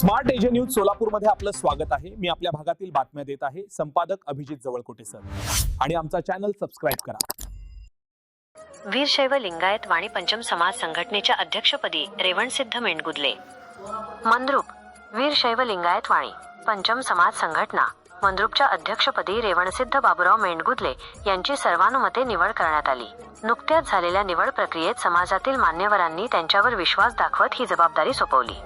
Smart एजन news सोलापूरमध्ये आपलं स्वागत आहे. मी आपल्या भागातील बातम्या देत आहे संपादक अभिजित जवळकोटे सर. आणि आमचा चॅनल सबस्क्राईब करा. वीरशैव लिंगायत वाणी पंचम समाज संघटनेच्या अध्यक्षपदी रेवणसिद्ध मेंडगुदले मंद्रुप वीरशैव लिंगायत वाणी पंचम समाज संघटना मंद्रुपच्या अध्यक्षपदी रेवणसिद्ध बाबुराव मेंडगुदले यांची सर्वानुमते निवड करण्यात आली. नुकत्याच झालेल्या निवड प्रक्रियेत समाजातील मान्यवरांनी त्यांच्यावर विश्वास दाखवत ही जबाबदारी सोपवली.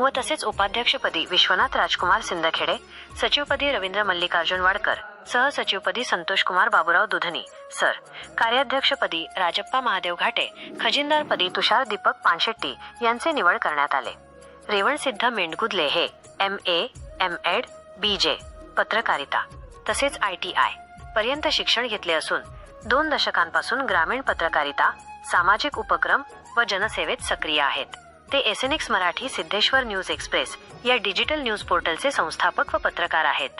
व तसेच उपाध्यक्षपदी विश्वनाथ राजकुमार सिंदखेडे सचिवपदी रवींद्र मल्लिकार्जुन वाडकर सहसचिवपदी संतोषकुमार बाबुराव दुधनी सर. कार्याध्यक्षपदी राजप्पा महादेव घाटे खजिनदारपदी तुषार दीपक पानशेट्टी यांचे निवड करण्यात आले. रेवणसिद्ध मेंडगुदले हे M A M Ed B J पत्रकारिता तसेच आय टी आय पर्यंत शिक्षण घेतले असून दोन दशकांपासून ग्रामीण पत्रकारिता सामाजिक उपक्रम व जनसेवेत सक्रिय आहेत. ते SNX Marathi Siddheshwar news express या डिजिटल न्यूज पोर्टलचे संस्थापक व पत्रकार आहेत.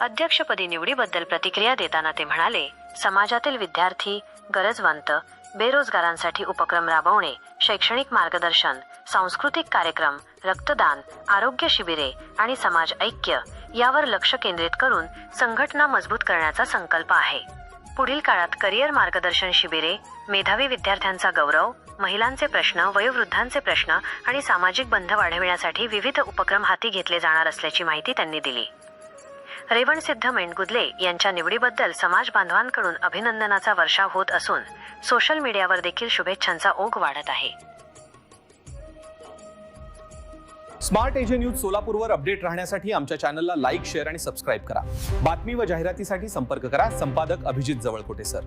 अध्यक्षपदी निवडीबद्दल प्रतिक्रिया देताना ते म्हणाले समाजातील विद्यार्थी गरजवंत बेरोजगारांसाठी उपक्रम राबवणे शैक्षणिक मार्गदर्शन सांस्कृतिक कार्यक्रम रक्तदान आरोग्य शिबिरे आणि समाज ऐक्य यावर लक्ष केंद्रित करून संघटना मजबूत करण्याचा संकल्प आहे. पुढील काळात करिअर मार्गदर्शन शिबिरे मेधावी विद्यार्थ्यांचा गौरव महिलांचे प्रश्न वयोवृद्धांचे प्रश्न आणि सामाजिक बंध वाढविण्यासाठी विविध उपक्रम हाती घेतले जाणार असल्याची माहिती त्यांनी दिली. रेवणसिद्ध मेंडगुदले यांच्या निवडीबद्दल समाज बांधवांकडून अभिनंदनाचा वर्षाव होत असून सोशल मीडियावर देखील शुभेच्छांचा ओघ वाढत आहे. स्मार्ट एजन न्यूज सोलापूरवर अपडेट राहण्यासाठी आमच्या चॅनलला लाईक शेअर आणि सबस्क्राईब करा. बातमी व जाहिरातीसाठी संपर्क करा. संपादक अभिजित जवळकोटे सर.